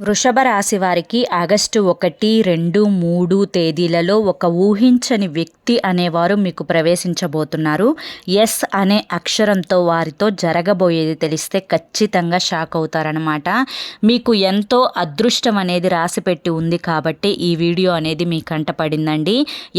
వృషభ రాశి వారికి ఆగస్టు ఒకటి రెండు మూడు తేదీలలో ఒక ఊహించని వ్యక్తి అనేవారు మీకు ప్రవేశించబోతున్నారు. ఎస్ అనే అక్షరంతో వారితో జరగబోయేది తెలిస్తే ఖచ్చితంగా షాక్ అవుతారనమాట మీకు ఎంతో అదృష్టం అనేది రాసిపెట్టి ఉంది కాబట్టి ఈ వీడియో అనేది మీ కంట పడిందండి.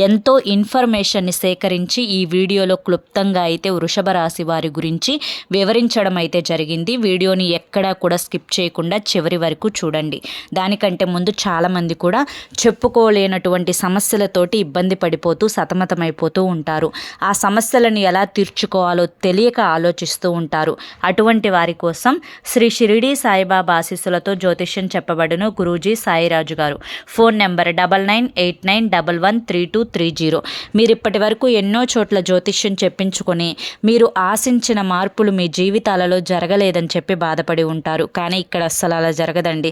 ఎంతో ఇన్ఫర్మేషన్ని సేకరించి ఈ వీడియోలో క్లుప్తంగా అయితే వృషభ రాశి వారి గురించి వివరించడం అయితే జరిగింది. వీడియోని ఎక్కడా కూడా స్కిప్ చేయకుండా చివరి వరకు చూడండి. చూడండి దానికంటే ముందు చాలామంది కూడా చెప్పుకోలేనటువంటి సమస్యలతోటి ఇబ్బంది పడిపోతూ సతమతమైపోతూ ఉంటారు. ఆ సమస్యలను ఎలా తీర్చుకోవాలో తెలియక ఆలోచిస్తూ ఉంటారు. అటువంటి వారి కోసం శ్రీ షిరిడి సాయిబాబా ఆశీస్సులతో జ్యోతిష్యం చెప్పబడును గురూజీ సాయిరాజు గారు. Phone number double nine eight nine double one three two three zero. మీరు ఇప్పటి వరకు ఎన్నో చోట్ల జ్యోతిష్యం చెప్పించుకొని మీరు ఆశించిన మార్పులు మీ జీవితాలలో జరగలేదని చెప్పి బాధపడి ఉంటారు. కానీ ఇక్కడ అస్సలు అలా జరగదండి.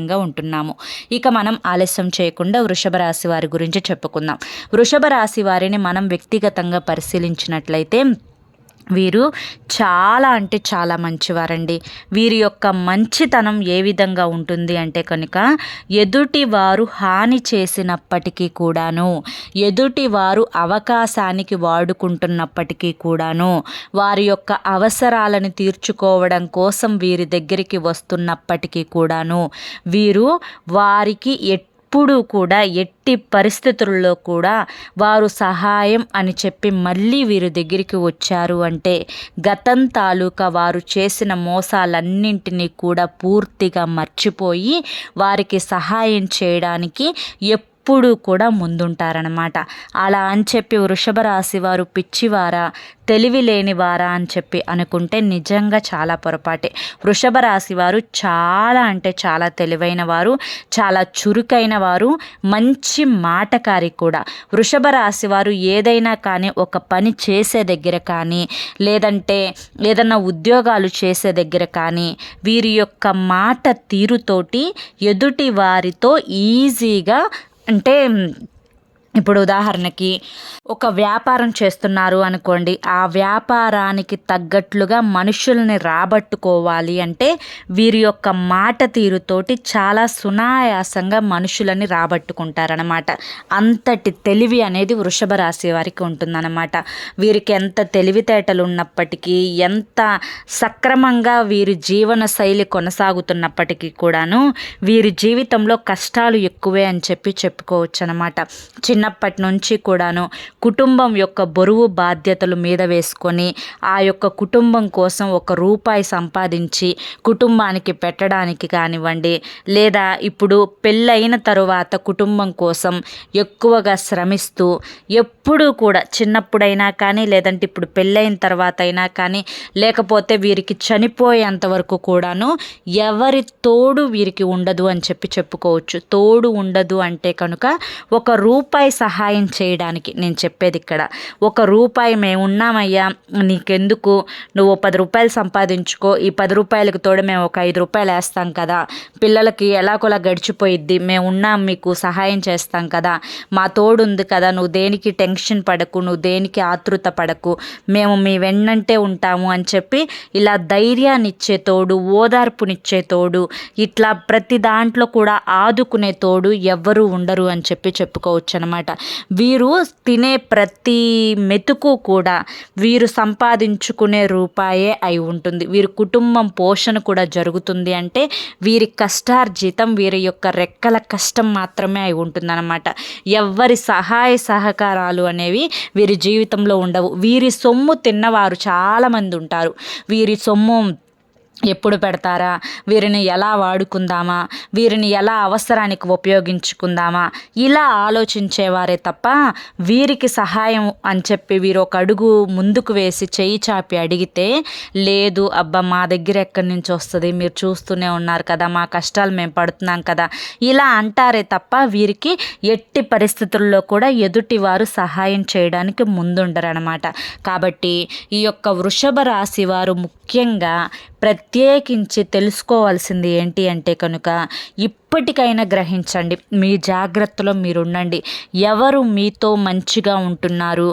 ఆనందంగా ఉంటున్నాము. ఇక మనం ఆలస్యం చేయకుండా వృషభ రాశి వారి గురించి చెప్పుకుందాం. వృషభ రాశి వారిని మనం వ్యక్తిగతంగా పరిశీలించినట్లయితే వీరు చాలా అంటే చాలా మంచివారండి. వీరి యొక్క మంచితనం ఏ విధంగా ఉంటుంది అంటే కనుక ఎదుటి వారు హాని చేసినప్పటికీ కూడాను ఎదుటి వారు అవకాశానికి వాడుకుంటున్నప్పటికీ కూడాను వారి యొక్క అవసరాలను తీర్చుకోవడం కోసం వీరి దగ్గరికి వస్తున్నప్పటికీ కూడాను వీరు వారికి ఎట్ ఎప్పుడూ కూడా ఎట్టి పరిస్థితుల్లో కూడా వారు సహాయం అని చెప్పి మళ్ళీ వీరి దగ్గరికి వచ్చారు అంటే గతం తాలూకా వారు చేసిన మోసాలన్నింటినీ కూడా పూర్తిగా మర్చిపోయి వారికి సహాయం చేయడానికి ఎప్పుడు ఎప్పుడూ కూడా ముందుంటారనమాట అలా అని చెప్పి వృషభ రాశి వారు పిచ్చివారా తెలివి లేనివారా అని చెప్పి అనుకుంటే నిజంగా చాలా పొరపాటే. వృషభ రాశి వారు చాలా అంటే చాలా తెలివైన వారు చాలా చురుకైన వారు మంచి మాటకారి కూడా. వృషభ రాశి వారు ఏదైనా కానీ ఒక పని చేసే దగ్గర కానీ లేదంటే ఏదన్నా ఉద్యోగాలు చేసే దగ్గర కానీ వీరి యొక్క మాట తీరుతోటి ఎదుటి వారితో ఈజీగా అంటే ఇప్పుడు ఉదాహరణకి ఒక వ్యాపారం చేస్తున్నారు అనుకోండి ఆ వ్యాపారానికి తగ్గట్లుగా మనుషుల్ని రాబట్టుకోవాలి అంటే వీరి యొక్క మాట తీరుతోటి చాలా సునాయాసంగా మనుషులని రాబట్టుకుంటారనమాట అంతటి తెలివి అనేది వృషభ రాశి వారికి ఉంటుందన్నమాట. వీరికి ఎంత తెలివితేటలు ఉన్నప్పటికీ ఎంత సక్రమంగా వీరి జీవన శైలి కొనసాగుతున్నప్పటికీ కూడాను వీరి జీవితంలో కష్టాలు ఎక్కువే అని చెప్పి చెప్పుకోవచ్చు అనమాట చిన్న చిన్నప్పటి నుంచి కూడాను కుటుంబం యొక్క బరువు బాధ్యతలు మీద వేసుకొని ఆ యొక్క కుటుంబం కోసం ఒక రూపాయి సంపాదించి కుటుంబానికి పెట్టడానికి కానివ్వండి లేదా ఇప్పుడు పెళ్ళైన తరువాత కుటుంబం కోసం ఎక్కువగా శ్రమిస్తూ ఎప్పుడూ కూడా చిన్నప్పుడైనా కానీ లేదంటే ఇప్పుడు పెళ్ళైన తర్వాత అయినా కానీ లేకపోతే వీరికి చనిపోయేంత వరకు కూడాను ఎవరి తోడు వీరికి ఉండదు అని చెప్పి చెప్పుకోవచ్చు. తోడు ఉండదు అంటే కనుక ఒక రూపాయి రూపాయి సహాయం చేయడానికి నేను చెప్పేది ఇక్కడ. ఒక రూపాయి మేము ఉన్నామయ్యా నీకెందుకు? నువ్వు పది రూపాయలు సంపాదించుకో ఈ పది రూపాయలకు తోడు మేము ఒక ఐదు రూపాయలు వేస్తాం కదా. పిల్లలకి ఎలాగోలా గడిచిపోయిద్ది మేము ఉన్నాం మీకు సహాయం చేస్తాం కదా. మా తోడు ఉంది కదా నువ్వు దేనికి టెన్షన్ పడకు నువ్వు దేనికి ఆతృత పడకు. మేము మీ వెన్నంటే ఉంటాము అని చెప్పి ఇలా ధైర్యాన్నిచ్చే తోడు ఓదార్పునిచ్చే తోడు ఇట్లా ప్రతి దాంట్లో కూడా ఆదుకునే తోడు ఎవ్వరూ ఉండరు అని చెప్పి చెప్పుకోవచ్చు అనమాట అనమాట వీరు తినే ప్రతి మెతుకు కూడా వీరు సంపాదించుకునే రూపాయే అయి ఉంటుంది. వీరి కుటుంబం పోషణ కూడా జరుగుతుంది అంటే వీరి కష్టార్జితం వీరి యొక్క రెక్కల కష్టం మాత్రమే అయి ఉంటుందన్నమాట. ఎవరి సహాయ సహకారాలు అనేవి వీరి జీవితంలో ఉండవు. వీరి సొమ్ము తిన్నవారు చాలామంది ఉంటారు. వీరి సొమ్ము ఎప్పుడు పెడతారా? వీరిని ఎలా వాడుకుందామా? వీరిని ఎలా అవసరానికి ఉపయోగించుకుందామా? ఇలా ఆలోచించేవారే తప్ప వీరికి సహాయం అని చెప్పి వీరు ఒక అడుగు ముందుకు వేసి చేయి చాపి అడిగితే లేదు అబ్బా మా దగ్గర ఎక్కడి నుంచి వస్తుంది? మీరు చూస్తూనే ఉన్నారు కదా మా కష్టాలు మేము పడుతున్నాం కదా. ఇలా అంటారే తప్ప వీరికి ఎట్టి పరిస్థితుల్లో కూడా ఎదుటి వారు సహాయం చేయడానికి ముందుండరనమాట కాబట్టి ఈ యొక్క వృషభ రాశి వారు ముఖ్యంగా ప్రత్యేకించి తెలుసుకోవాల్సింది ఏంటి అంటే కనుక ఇప్పటికైనా గ్రహించండి. మీ జాగ్రత్తలో మీరు ఉండండి ఎవరు మీతో మంచిగా ఉంటున్నారు?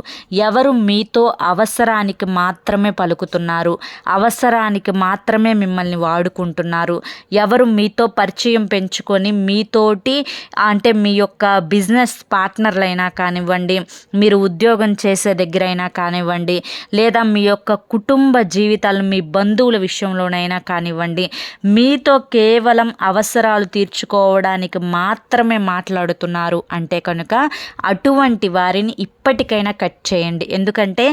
ఎవరు మీతో అవసరానికి మాత్రమే పలుకుతున్నారు? అవసరానికి మాత్రమే మిమ్మల్ని వాడుకుంటున్నారు. ఎవరు మీతో పరిచయం పెంచుకొని మీతోటి అంటే మీ యొక్క బిజినెస్ పార్ట్నర్లైనా కానివ్వండి మీరు ఉద్యోగం చేసే దగ్గరైనా కానివ్వండి లేదా మీ యొక్క కుటుంబ జీవితాలు మీ బంధువుల విషయంలోనైనా కానివ్వండి మీతో కేవలం అవసరాలు తీర్చు తీర్చుకోవడానికి మాత్రమే మాట్లాడుతున్నారు. అంటే కనుక అటువంటి వారిని ఇప్పటికైనా కట్ చేయండి. ఎందుకంటే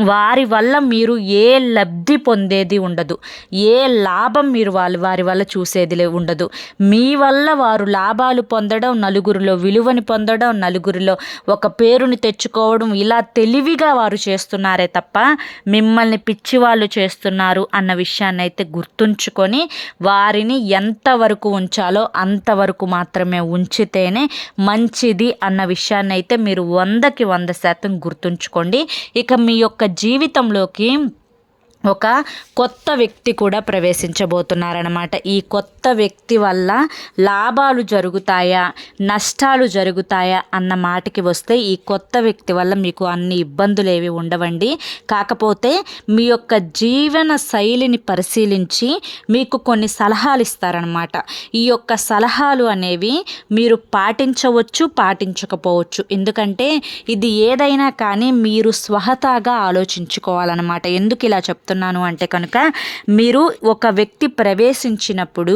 వారి వల్ల మీరు ఏ లబ్ధి పొందేది ఉండదు. ఏ లాభం మీరు వాళ్ళు వారి వల్ల చూసేది ఉండదు. మీ వల్ల వారు లాభాలు పొందడం నలుగురిలో విలువని పొందడం నలుగురిలో ఒక పేరుని తెచ్చుకోవడం ఇలా తెలివిగా వారు చేస్తున్నారే తప్ప మిమ్మల్ని పిచ్చివాళ్ళు చేస్తున్నారు అన్న విషయాన్ని అయితే గుర్తుంచుకొని వారిని ఎంతవరకు ఉంచాలో అంతవరకు మాత్రమే ఉంచితేనే మంచిది అన్న విషయాన్ని అయితే మీరు వందకి వంద శాతం గుర్తుంచుకోండి. ఇక మీ యొక్క జీవితంలోకి ఒక కొత్త వ్యక్తి కూడా ప్రవేశించబోతున్నారనమాట ఈ కొత్త వ్యక్తి వల్ల లాభాలు జరుగుతాయా నష్టాలు జరుగుతాయా అన్న మాటకి వస్తే ఈ కొత్త వ్యక్తి వల్ల మీకు అన్ని ఇబ్బందులు ఏవి ఉండవండి. కాకపోతే మీ యొక్క జీవన శైలిని పరిశీలించి మీకు కొన్ని సలహాలు ఇస్తారనమాట ఈ యొక్క సలహాలు అనేవి మీరు పాటించవచ్చు పాటించకపోవచ్చు. ఎందుకంటే ఇది ఏదైనా కానీ మీరు స్వహతాగా ఆలోచించుకోవాలన్నమాట. ఎందుకు ఇలా చెప్తారు చెప్తున్నాను అంటే కనుక మీరు ఒక వ్యక్తి ప్రవేశించినప్పుడు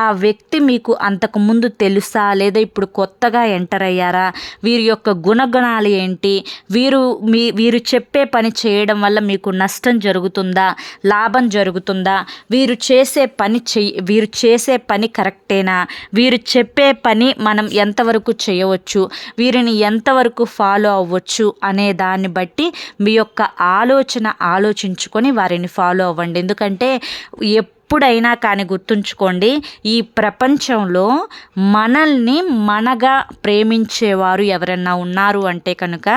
ఆ వ్యక్తి మీకు అంతకు ముందు తెలుసా? లేదా ఇప్పుడు కొత్తగా ఎంటర్ అయ్యారా? వీరి యొక్క గుణగణాలు ఏంటి? వీరు మీ వీరు చెప్పే పని చేయడం వల్ల మీకు నష్టం జరుగుతుందా? లాభం జరుగుతుందా? వీరు చేసే పని చెయ్యి వీరు చేసే పని కరెక్టేనా? వీరు చెప్పే పని మనం ఎంతవరకు చేయవచ్చు? వీరిని ఎంతవరకు ఫాలో అవ్వచ్చు? అనే దాన్ని బట్టి మీ యొక్క ఆలోచన ఆలోచించుకొని వారిని ఫాలో అవ్వండి. ఎందుకంటే ఎప్పుడైనా కానీ గుర్తుంచుకోండి ఈ ప్రపంచంలో మనల్ని మనగా ప్రేమించేవారు ఎవరన్నా ఉన్నారు అంటే కనుక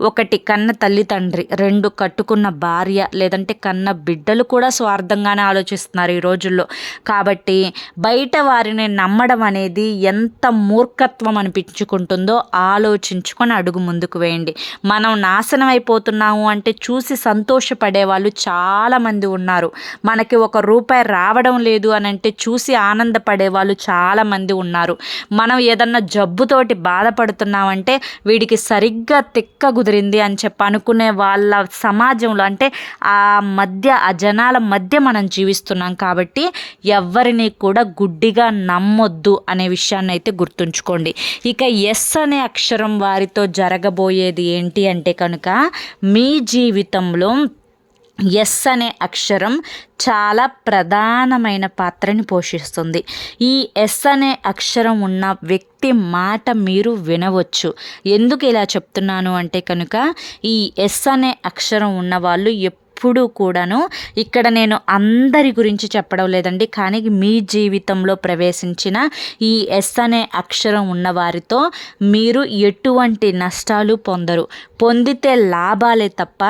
ఒకటి కన్న తల్లి తండ్రి రెండు కట్టుకున్న భార్య లేదంటే కన్న బిడ్డలు కూడా స్వార్థంగానే ఆలోచిస్తున్నారు ఈ రోజుల్లో. కాబట్టి బయట వారిని నమ్మడం అనేది ఎంత మూర్ఖత్వం అనిపించుకుంటుందో ఆలోచించుకొని అడుగు ముందుకు వేయండి. మనం నాశనం అయిపోతున్నాము అంటే చూసి సంతోషపడే వాళ్ళు చాలామంది ఉన్నారు. మనకి ఒక రూపాయి రా రావడం లేదు అని అంటే చూసి ఆనందపడే వాళ్ళు చాలామంది ఉన్నారు. మనం ఏదన్నా జబ్బుతోటి బాధపడుతున్నామంటే వీడికి సరిగ్గా తిక్క కుదిరింది అని చెప్పి అనుకునే వాళ్ళ సమాజంలో అంటే ఆ మధ్య ఆ జనాల మధ్య మనం జీవిస్తున్నాం కాబట్టి ఎవరిని కూడా గుడ్డిగా నమ్మొద్దు అనే విషయాన్ని అయితే గుర్తుంచుకోండి. ఇక ఎస్ అనే అక్షరం వారితో జరగబోయేది ఏంటి అంటే కనుక మీ జీవితంలో ఎస్ అనే అక్షరం చాలా ప్రధానమైన పాత్రని పోషిస్తుంది. ఈ ఎస్ అనే అక్షరం ఉన్న వ్యక్తి మాట మీరు వినవచ్చు. ఎందుకు ఇలా చెప్తున్నాను అంటే కనుక ఈ ఎస్ అనే అక్షరం ఉన్న వాళ్ళు ఎప్పుడూ కూడాను ఇక్కడ నేను అందరి గురించి చెప్పడం లేదండి. కానీ మీ జీవితంలో ప్రవేశించిన ఈ ఎస్ అనే అక్షరం ఉన్న వారితో మీరు ఎటువంటి నష్టాలు పొందరు. పొందితే లాభాలే తప్ప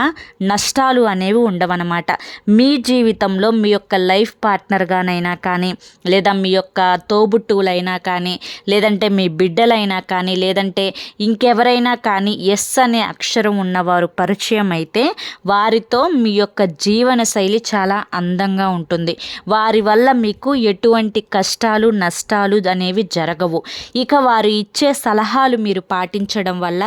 నష్టాలు అనేవి ఉండవన్నమాట. మీ జీవితంలో మీ యొక్క లైఫ్ పార్ట్నర్గానైనా కానీ లేదా మీ యొక్క తోబుట్టువులైనా కానీ లేదంటే మీ బిడ్డలైనా కానీ లేదంటే ఇంకెవరైనా కానీ ఎస్ అనే అక్షరం ఉన్నవారు పరిచయం అయితే వారితో మీ యొక్క జీవన శైలి చాలా అందంగా ఉంటుంది. వారి వల్ల మీకు ఎటువంటి కష్టాలు నష్టాలు అనేవి జరగవు. ఇక వారు ఇచ్చే సలహాలు మీరు పాటించడం వల్ల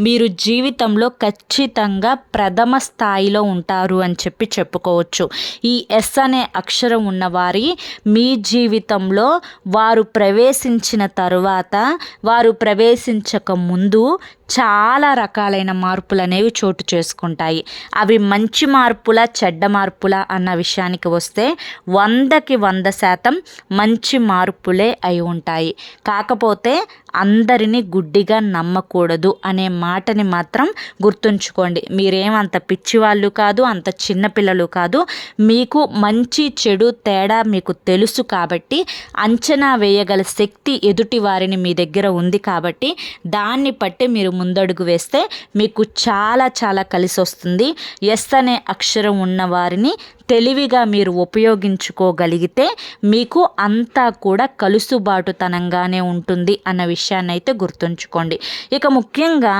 మీరు జీవితంలో ఖచ్చితంగా ప్రథమ స్థాయిలో ఉంటారు అని చెప్పి చెప్పుకోవచ్చు. ఈ ఎస్ అనే అక్షరం ఉన్నవారి మీ జీవితంలో వారు ప్రవేశించిన తరువాత వారు ప్రవేశించక ముందు చాలా రకాలైన మార్పులు అనేవి చోటు చేసుకుంటాయి. అవి మంచి మార్పుల చెడ్డ మార్పుల అన్న విషయానికి వస్తే వందకి వంద శాతం మంచి మార్పులే అయి ఉంటాయి. కాకపోతే అందరినీ గుడ్డిగా నమ్మకూడదు అనే మాటని మాత్రం గుర్తుంచుకోండి. మీరేమంత పిచ్చివాళ్ళు కాదు అంత చిన్నపిల్లలు కాదు. మీకు మంచి చెడు తేడా మీకు తెలుసు కాబట్టి అంచనా వేయగల శక్తి ఎదుటి వారిని మీ దగ్గర ఉంది కాబట్టి దాన్ని బట్టి మీరు ముందడుగు వేస్తే మీకు చాలా చాలా కలిసి వస్తుంది ఎస్ అనే అక్షరం ఉన్న వారిని తెలివిగా మీరు ఉపయోగించుకోగలిగితే మీకు అంతా కూడా కలుసుబాటుతనంగానే ఉంటుంది అన్న విషయాన్ని అయితే గుర్తుంచుకోండి. ఇక ముఖ్యంగా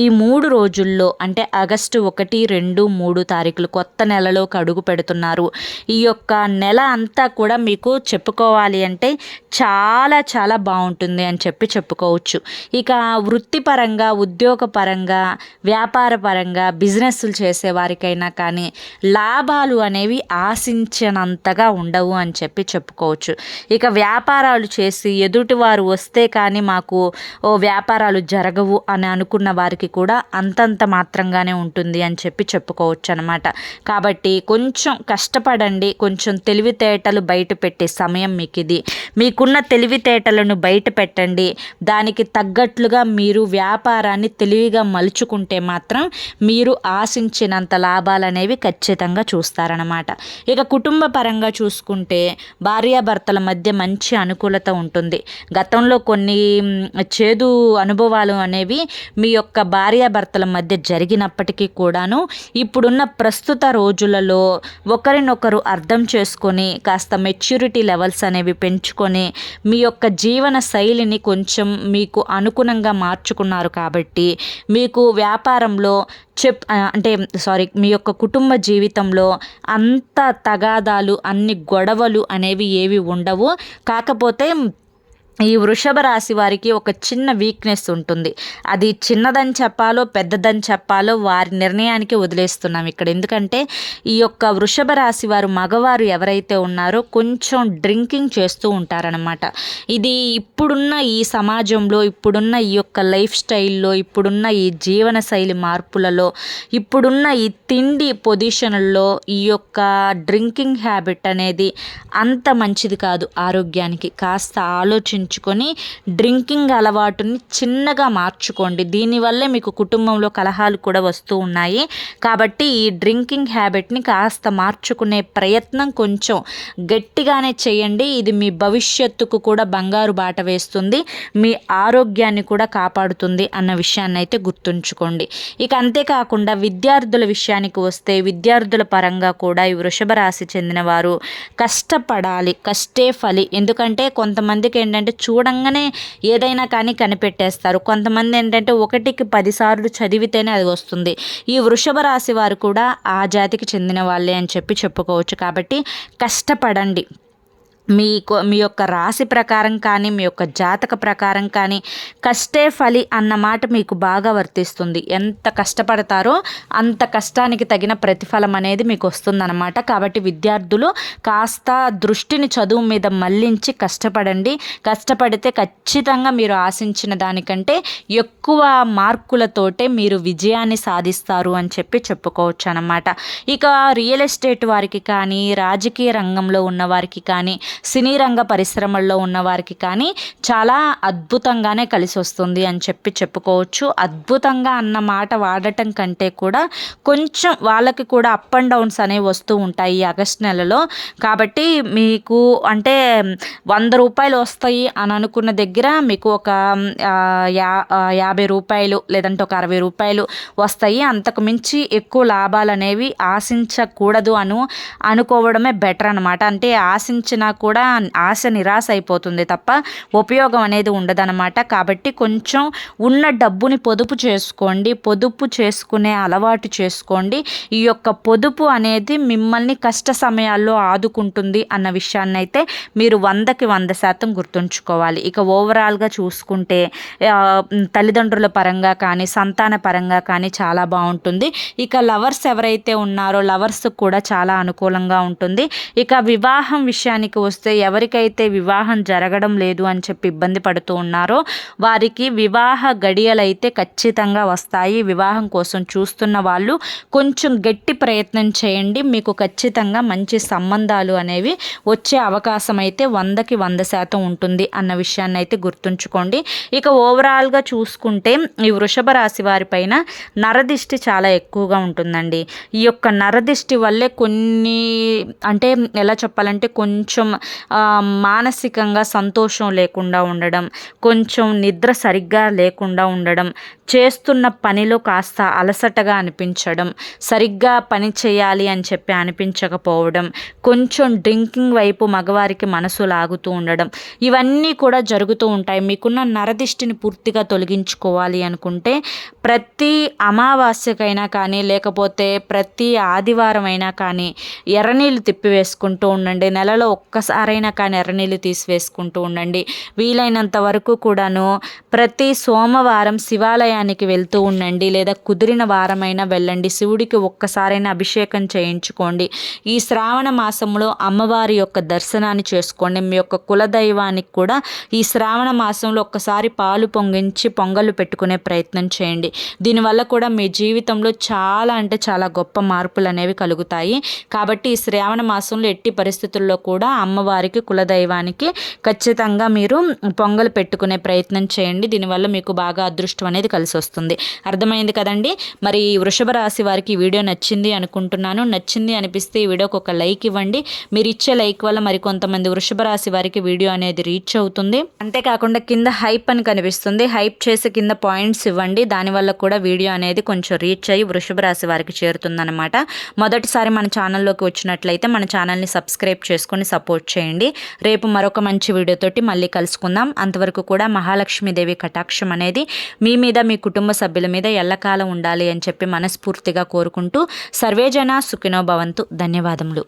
ఈ మూడు రోజుల్లో అంటే ఆగస్టు ఒకటి రెండు మూడు తారీఖులు కొత్త నెలలోకి అడుగు పెడుతున్నారు. ఈ యొక్క నెల అంతా కూడా మీకు చెప్పుకోవాలి అంటే చాలా చాలా బాగుంటుంది అని చెప్పి చెప్పుకోవచ్చు. ఇక వృత్తిపరంగా ఉద్యోగపరంగా వ్యాపారపరంగా బిజినెస్లు చేసే వారికైనా కానీ లాభాలు అనేవి ఆశించినంతగా ఉండవు అని చెప్పి చెప్పుకోవచ్చు. ఇక వ్యాపారాలు చేసి ఎదుటివారు వస్తే కానీ మాకు ఓ వ్యాపారాలు జరగవు అని అనుకున్న వారికి కూడా అంతంత మాత్రంగానే ఉంటుంది అని చెప్పి చెప్పుకోవచ్చు అనమాట కాబట్టి కొంచెం కష్టపడండి కొంచెం తెలివితేటలు బయట పెట్టే సమయం మీకు ఇది మీకున్న తెలివితేటలను బయట పెట్టండి. దానికి తగ్గట్లుగా మీరు వ్యాపారాన్ని తెలివిగా మలుచుకుంటే మాత్రం మీరు ఆశించినంత లాభాలు అనేవి ఖచ్చితంగా అనమాట ఇక కుటుంబ పరంగా చూసుకుంటే భార్యాభర్తల మధ్య మంచి అనుకూలత ఉంటుంది. గతంలో కొన్ని చేదు అనుభవాలు అనేవి మీ యొక్క భార్యాభర్తల మధ్య జరిగినప్పటికీ కూడాను ఇప్పుడున్న ప్రస్తుత రోజులలో ఒకరినొకరు అర్థం చేసుకొని కాస్త మెచ్యూరిటీ లెవెల్స్ అనేవి పెంచుకొని మీ యొక్క జీవన శైలిని కొంచెం మీకు అనుగుణంగా మార్చుకున్నారు కాబట్టి మీకు వ్యాపారంలో చెప్ అంటే సారీ మీ యొక్క కుటుంబ జీవితంలో అంత తగాదాలు అన్ని గొడవలు అనేవి ఏవి ఉండవు. కాకపోతే ఈ వృషభ రాశి వారికి ఒక చిన్న వీక్నెస్ ఉంటుంది. అది చిన్నదని చెప్పాలో పెద్దదని చెప్పాలో వారి నిర్ణయానికి వదిలేస్తున్నాం ఇక్కడ. ఎందుకంటే ఈ యొక్క వృషభ రాశి వారు మగవారు ఎవరైతే ఉన్నారో కొంచెం డ్రింకింగ్ చేస్తూ ఉంటారనమాట ఇది ఇప్పుడున్న ఈ సమాజంలో ఇప్పుడున్న ఈ యొక్క లైఫ్ స్టైల్లో ఇప్పుడున్న ఈ జీవన శైలి మార్పులలో ఇప్పుడున్న ఈ తిండి పొజిషన్లో ఈ యొక్క డ్రింకింగ్ హ్యాబిట్ అనేది అంత మంచిది కాదు ఆరోగ్యానికి. కాస్త ఆలోచించి ఉంచుకొని డ్రింకింగ్ అలవాటుని చిన్నగా మార్చుకోండి. దీనివల్లే మీకు కుటుంబంలో కలహాలు కూడా వస్తూ ఉన్నాయి. కాబట్టి ఈ డ్రింకింగ్ హ్యాబిట్ని కాస్త మార్చుకునే ప్రయత్నం కొంచెం గట్టిగానే చేయండి. ఇది మీ భవిష్యత్తుకు కూడా బంగారు బాట వేస్తుంది. మీ ఆరోగ్యాన్ని కూడా కాపాడుతుంది అన్న విషయాన్ని అయితే గుర్తుంచుకోండి. ఇక అంతేకాకుండా విద్యార్థుల విషయానికి వస్తే విద్యార్థుల పరంగా కూడా ఈ వృషభ రాశి చెందిన వారు కష్టపడాలి కష్టే ఫలి. ఎందుకంటే కొంతమందికి ఏంటంటే చూడంగానే ఏదైనా కానీ కనిపెట్టేస్తారు. కొంతమంది ఏంటంటే ఒకటికి పదిసార్లు చదివితేనే అది వస్తుంది. ఈ వృషభ రాశి వారు కూడా ఆ జాతికి చెందిన వాళ్ళే అని చెప్పి చెప్పుకోవచ్చు. కాబట్టి కష్టపడండి. మీకు మీ యొక్క రాశి ప్రకారం కానీ మీ యొక్క జాతక ప్రకారం కానీ కష్టే ఫలి అన్న మాట మీకు బాగా వర్తిస్తుంది. ఎంత కష్టపడతారో అంత కష్టానికి తగిన ప్రతిఫలం అనేది మీకు వస్తుందన్నమాట. కాబట్టి విద్యార్థులు కాస్త దృష్టిని చదువు మీద మళ్ళించి కష్టపడండి. కష్టపడితే ఖచ్చితంగా మీరు ఆశించిన దానికంటే ఎక్కువ మార్కులతోటే మీరు విజయాన్ని సాధిస్తారు అని చెప్పి చెప్పుకోవచ్చు అనమాట ఇక రియల్ ఎస్టేట్ వారికి కానీ రాజకీయ రంగంలో ఉన్న వారికి కానీ సినీ రంగ పరిశ్రమల్లో ఉన్న వారికి కానీ చాలా అద్భుతంగానే కలిసి వస్తుంది అని చెప్పి చెప్పుకోవచ్చు. అద్భుతంగా అన్న మాట వాడటం కంటే కూడా కొంచెం వాళ్ళకి కూడా అప్ అండ్ డౌన్స్ అనేవి వస్తూ ఉంటాయి ఈ ఆగస్ట్ నెలలో. కాబట్టి మీకు అంటే వంద రూపాయలు వస్తాయి అని అనుకున్న దగ్గర మీకు ఒక యా యాభై రూపాయలు లేదంటే ఒక అరవై రూపాయలు వస్తాయి. అంతకు మించి ఎక్కువ లాభాలు అనేవి ఆశించకూడదు అను అనుకోవడమే బెటర్ అనమాట అంటే ఆశించినా కూడా కూడా ఆశ నిరాశ అయిపోతుంది తప్ప ఉపయోగం అనేది ఉండదన్నమాట. కాబట్టి కొంచెం ఉన్న డబ్బుని పొదుపు చేసుకోండి పొదుపు చేసుకునే అలవాటు చేసుకోండి. ఈ యొక్క పొదుపు అనేది మిమ్మల్ని కష్ట సమయాల్లో ఆదుకుంటుంది అన్న విషయాన్ని అయితే మీరు వందకి వంద శాతం గుర్తుంచుకోవాలి. ఇక ఓవరాల్గా చూసుకుంటే తల్లిదండ్రుల పరంగా కానీ సంతాన పరంగా కానీ చాలా బాగుంటుంది. ఇక లవర్స్ ఎవరైతే ఉన్నారో లవర్స్ కూడా చాలా అనుకూలంగా ఉంటుంది. ఇక వివాహం విషయానికి వస్తే ఎవరికైతే వివాహం జరగడం లేదు అని చెప్పి ఇబ్బంది పడుతూ ఉన్నారో వారికి వివాహ గడియలు అయితే ఖచ్చితంగా వస్తాయి. వివాహం కోసం చూస్తున్న వాళ్ళు కొంచెం గట్టి ప్రయత్నం చేయండి. మీకు ఖచ్చితంగా మంచి సంబంధాలు అనేవి వచ్చే అవకాశం అయితే వందకి వంద శాతం ఉంటుంది అన్న విషయాన్ని అయితే గుర్తుంచుకోండి. ఇక ఓవరాల్గా చూసుకుంటే ఈ వృషభ రాశి వారిపైన నరదిష్టి చాలా ఎక్కువగా ఉంటుందండి. ఈ యొక్క నరదిష్టి వల్లే కొన్ని అంటే ఎలా చెప్పాలంటే కొంచెం మానసికంగా సంతోషం లేకుండా ఉండడం కొంచెం నిద్ర సరిగ్గా లేకుండా ఉండడం చేస్తున్న పనిలో కాస్త అలసటగా అనిపించడం సరిగ్గా పని చేయాలి అని చెప్పి అనిపించకపోవడం కొంచెం డ్రింకింగ్ వైపు మగవారికి మనసు లాగుతూ ఉండడం ఇవన్నీ కూడా జరుగుతూ ఉంటాయి. మీకున్న నరదిష్టిని పూర్తిగా తొలగించుకోవాలి అనుకుంటే ప్రతి అమావాస్యకైనా కానీ లేకపోతే ప్రతి ఆదివారం అయినా కానీ ఎర్రనీళ్ళు తిప్పివేసుకుంటూ ఉండండి. నెలలో ఒక్క ఒక్కసారైనా కానీ ఎర్రనీళ్ళు తీసివేసుకుంటూ ఉండండి. వీలైనంత వరకు కూడాను ప్రతి సోమవారం శివాలయానికి వెళ్తూ ఉండండి. లేదా కుదిరిన వారమైనా వెళ్ళండి. శివుడికి ఒక్కసారైనా అభిషేకం చేయించుకోండి. ఈ శ్రావణ మాసంలో అమ్మవారి యొక్క దర్శనాన్ని చేసుకోండి. మీ యొక్క కులదైవానికి కూడా ఈ శ్రావణ మాసంలో ఒక్కసారి పాలు పొంగించి పొంగలు పెట్టుకునే ప్రయత్నం చేయండి. దీనివల్ల కూడా మీ జీవితంలో చాలా అంటే చాలా గొప్ప మార్పులు అనేవి కలుగుతాయి. కాబట్టి ఈ శ్రావణ మాసంలో ఎట్టి పరిస్థితుల్లో కూడా అమ్మవారికి కులదైవానికి ఖచ్చితంగా మీరు పొంగలు పెట్టుకునే ప్రయత్నం చేయండి. దీనివల్ల మీకు బాగా అదృష్టం అనేది కలిసి వస్తుంది. అర్థమైంది కదండి? మరి వృషభ రాశి వారికి ఈ వీడియో నచ్చింది అనుకుంటున్నాను. నచ్చింది అనిపిస్తే ఈ వీడియోకి ఒక లైక్ ఇవ్వండి. మీరు ఇచ్చే లైక్ వల్ల మరి కొంతమంది వృషభ రాశి వారికి వీడియో అనేది రీచ్ అవుతుంది. అంతేకాకుండా కింద హైప్ అని కనిపిస్తుంది. హైప్ చేసి కింద పాయింట్స్ ఇవ్వండి. దానివల్ల కూడా వీడియో అనేది కొంచెం రీచ్ అయ్యి వృషభ రాశి వారికి చేరుతుందన్నమాట. మొదటిసారి మన ఛానల్లోకి వచ్చినట్లయితే మన ఛానల్ని సబ్స్క్రైబ్ చేసుకొని సపోర్ట్ సపోర్ట్ చేయండి. రేపు మరొక మంచి వీడియోతోటి మళ్ళీ కలుసుకుందాం. అంతవరకు కూడా మహాలక్ష్మీదేవి కటాక్షం అనేది మీ మీద మీ కుటుంబ సభ్యుల మీద ఎల్లకాలం ఉండాలి అని చెప్పి మనస్ఫూర్తిగా కోరుకుంటూ సర్వేజన సుఖినో భవంతు. ధన్యవాదములు.